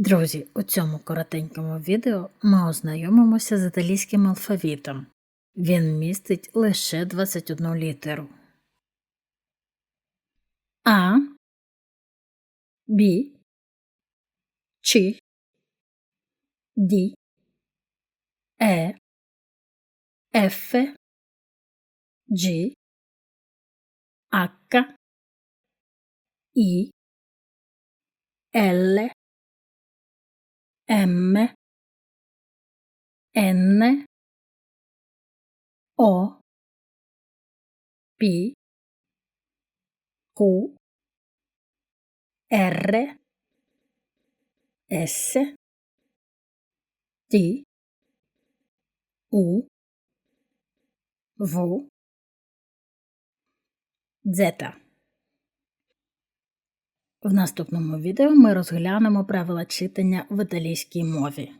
Друзі, у цьому коротенькому відео ми ознайомимося з італійським алфавітом. Він містить лише 21 літеру. А Б Ч Д Е Ф G H I L M N O P Q R S T U V Z. В наступному відео ми розглянемо правила читання в італійській мові.